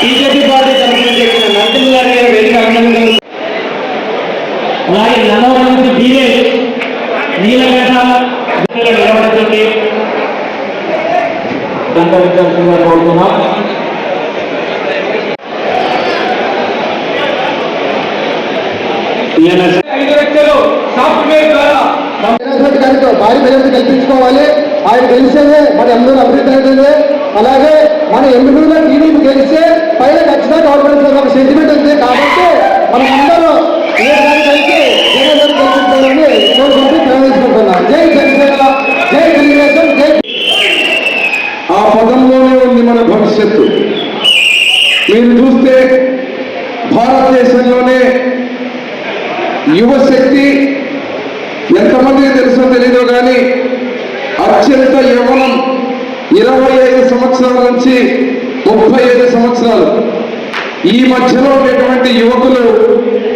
BJP party తరఫున చేసిన మంత్రులు గారి గారు వేదిక అభినందనలు. అలాగే నల్లవరంతి బీరే నీలకంఠ నిలబడుతుంది గంగవిద్యార్థులుగా భారీ బలవంతం కల్పించుకోవాలి. ఆయన గెలిచేదే మన అందరూ అభివృద్ధి అలాగే మన ఎన్నికల్లో టీడీపీ గెలిస్తే గవర్నమెంట్ ఒక సెంటిమెంట్ ఉంది. కాబట్టి మనం అందరూ ఏ దానికైతే కలిసి జగన్ గారిని కోరుకుంటూ ప్రవేశిస్తున్నాం జై జనసేన జై తెలుగుదేశం జై ఆ పదంలోనే ఉంది మన భవిష్యత్తు. మీరు చూస్తే భారతదేశంలోనే యువశక్తి ఎంతమందికి తెలుసో తెలీదో కానీ అత్యంత యవనం ఇరవై ఐదు సంవత్సరాల నుంచి ముప్పై ఐదు సంవత్సరాలు. ఈ మధ్యలో ఉండేటువంటి యువకులు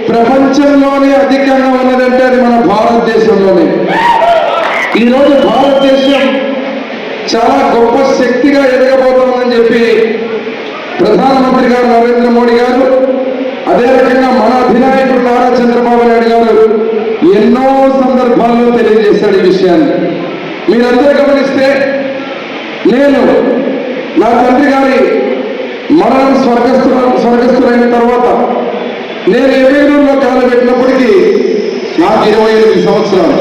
ప్రపంచంలోనే అధికంగా ఉన్నదంటే అది మన భారతదేశంలోనే. ఈరోజు భారతదేశం చాలా గొప్ప శక్తిగా ఎదగబోతోందని చెప్పి ప్రధానమంత్రి గారు నరేంద్ర మోడీ గారు అదే రకంగా మన అధినాయకుడు నారా చంద్రబాబు నాయుడు గారు ఎన్నో సందర్భాల్లో తెలియజేశాడు ఈ విషయాన్ని. మీరందరూ గమనిస్తే నేను నా తండ్రి గారి మరణం స్వర్గస్థు స్వర్గస్థులైన తర్వాత నేను ఏవేలూరులో కాలు పెట్టినప్పటికీ నాకు ఇరవై ఎనిమిది సంవత్సరాలు.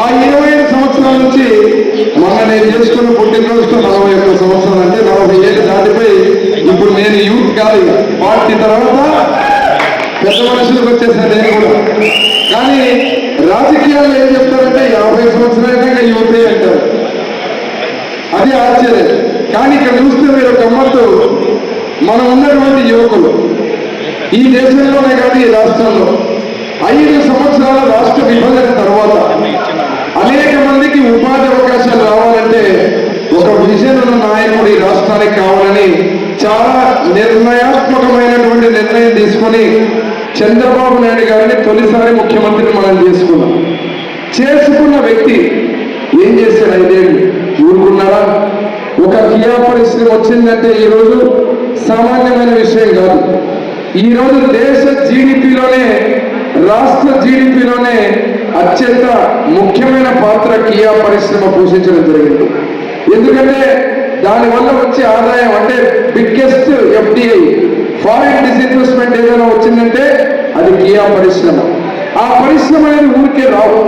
ఆ ఇరవై ఐదు సంవత్సరాల నుంచి మొన్న నేను చేసుకున్న పుట్టినరోజుకు నలభై ఒక్క సంవత్సరాలు అంటే నలభై ఏళ్ళు దాటిపోయి ఇప్పుడు నేను యూత్ కాదు. పార్టీ తర్వాత పెద్ద మనుషులకు వచ్చేసాను నేను కూడా. కానీ రాజకీయాలు ఏం చెప్తారంటే యాభై సంవత్సరాలైనా యువతే అంటారు. అది ఆశ్చర్యం. కానీ ఇక్కడ చూస్తే మీరు ఒక గమ్మత్తు మనం ఉన్నటువంటి యువకులు ఈ దేశంలోనే కాదు ఈ రాష్ట్రంలో ఐదు సంవత్సరాల రాష్ట్ర విభజన తర్వాత అనేక మందికి ఉపాధి అవకాశాలు రావాలంటే ఒక విజన్ ఉన్న నాయకుడు ఈ రాష్ట్రానికి కావాలని చాలా నిర్ణయాత్మకమైనటువంటి నిర్ణయం తీసుకొని చంద్రబాబు నాయుడు గారిని తొలిసారి ముఖ్యమంత్రిని మనం చేసుకున్నాం చేసుకున్న వ్యక్తి ఏం చేశాడు? ఐదేళ్ళు ఊరుకున్నారా? ఒక కియా పరిస్థితి వచ్చిందంటే ఈరోజు సామాన్యమైన విషయం కాదు. ఈరోజు దేశ జీడిపిలోనే రాష్ట్ర జీడిపిలోనే అత్యంత ముఖ్యమైన పాత్ర కియా పరిశ్రమ పోషించడం జరిగింది. ఎందుకంటే దానివల్ల వచ్చే ఆదాయం అంటే బిగ్గెస్ట్ ఎఫ్డిఐ ఫారిన్ డిస్ఇన్వెస్ట్మెంట్ ఏదైనా వచ్చిందంటే అది కియా పరిశ్రమ. ఆ పరిశ్రమ అనేది ఊరికే రావు.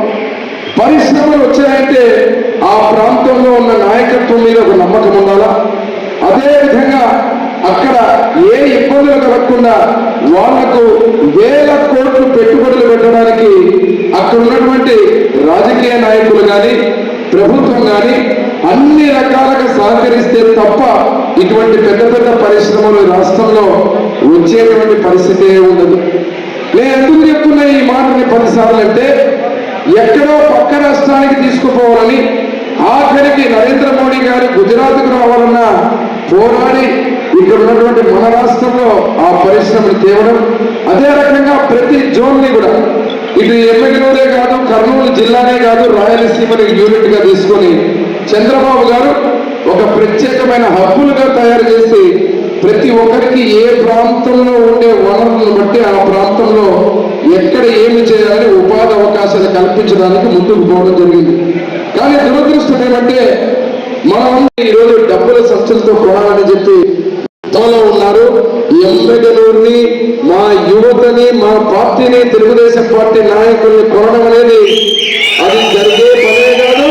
పరిశ్రమలు వచ్చాయంటే ఆ ప్రాంతంలో ఉన్న నాయకత్వం మీద ఒక నమ్మకం ఉండాలా? అదే విధంగా అక్కడ ఏ ఇబ్బందులు కలగకుండా వాళ్ళకు వేల కోట్లు పెట్టుబడులు పెట్టడానికి అక్కడ ఉన్నటువంటి రాజకీయ నాయకులు కానీ ప్రభుత్వం కానీ అన్ని రకాలుగా సహకరిస్తే తప్ప ఇటువంటి పెద్ద పెద్ద పరిశ్రమలు రాష్ట్రంలో వచ్చేటువంటి పరిస్థితి ఉండదు. నేను ఎందుకు చెప్తున్నా ఈ మాటని పదిసార్లు అంటే ఎక్కడో పక్క రాష్ట్రానికి తీసుకుపోవాలని ఆఖరికి నరేంద్ర మోడీ గారు గుజరాత్కు రావాలన్నా పోరాడి ఇక్కడ ఉన్నటువంటి మన రాష్ట్రంలో ఆ పరిశ్రమలు తేవడం అదే రకంగా ప్రతి జోన్ని కూడా ఇటు ఎమ్మెల్యేలే కాదు కర్నూలు జిల్లానే కాదు రాయలసీమని యూనిట్గా తీసుకొని చంద్రబాబు గారు ఒక ప్రత్యేకమైన హబ్బులుగా తయారు చేసి ప్రతి ఒక్కరికి ఏ ప్రాంతంలో ఉండే వనరులను బట్టి ఆ ప్రాంతంలో ఎక్కడ ఏమి చేయాలని ఉపాధి అవకాశాలు కల్పించడానికి ముందుకు పోవడం జరిగింది. కానీ దురదృష్టం ఏమంటే మనం ఈరోజు డబ్బుల సంస్థలతో కొనాలని చెప్పి తో ఉన్నారు. ఎమ్మెల్యేలని మా యువతని మా పార్టీని తెలుగుదేశం పార్టీ నాయకుల్ని కొనడం అనేది అది జరిగే పనే కాదు.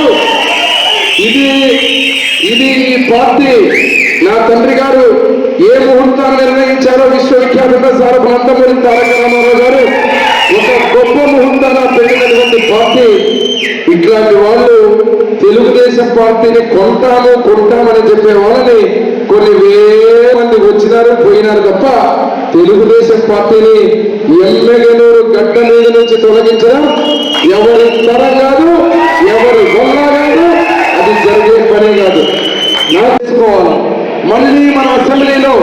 ఇది ఇది ఈ పార్టీ. నా తండ్రి గారు ఏ ముహూర్తాన్ని నిర్ణయించారో విశ్వవిఖ్యాత సార్ నందమూరి తారక రామారావు గారు ఒక గొప్ప ముహూర్తాన్ని పెట్టినటువంటి పార్టీ. ఇట్లాంటి వాళ్ళు తెలుగుదేశం పార్టీని కొంటాము కొంటామని చెప్పే వాళ్ళని కొన్ని వేల వచ్చినారు పోయినారు తప్ప తెలుగుదేశం పార్టీని ఎమ్మెల్యేలూరు గడ్డ మీద నుంచి తొలగించడం ఎవరి తరం కాదు ఎవరి వల్ల కాదు అది జరిగే పనే కాదు. నాకు తెలుసుకోవాలి. మళ్ళీ మన అసెంబ్లీలో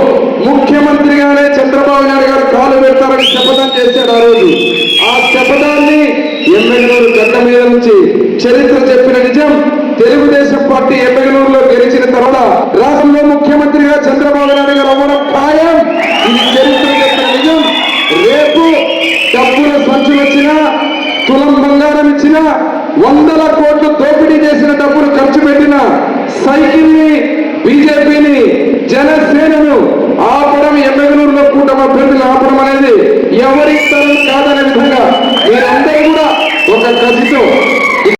ముఖ్యమంత్రిగానే చంద్రబాబు నాయుడు గారు కాలు పెడతారని శపథం చేశాడు ఆ రోజు. ఆ శపథాన్ని ఎమ్మెల్యేలు గడ్డ మీద నుంచి చరిత్ర చెప్పిన నిజం తెలుగుదేశం పార్టీ ఎమ్మెల్యేలో గెలిచిన తర్వాత రాష్ట్ర ఇచ్చినా తులం బంగారం ఇచ్చిన వందల కోట్లు దోపిడీ చేసిన డబ్బులు ఖర్చు పెట్టిన సైకిల్ని బీజేపీని జనసేనను ఆపడం ఎమ్మెల్యేలో కూటమి అభ్యర్థులు ఆపడం అనేది ఎవరి తరం కాదనే విధంగా మీరందరూ కూడా ఒక కసితో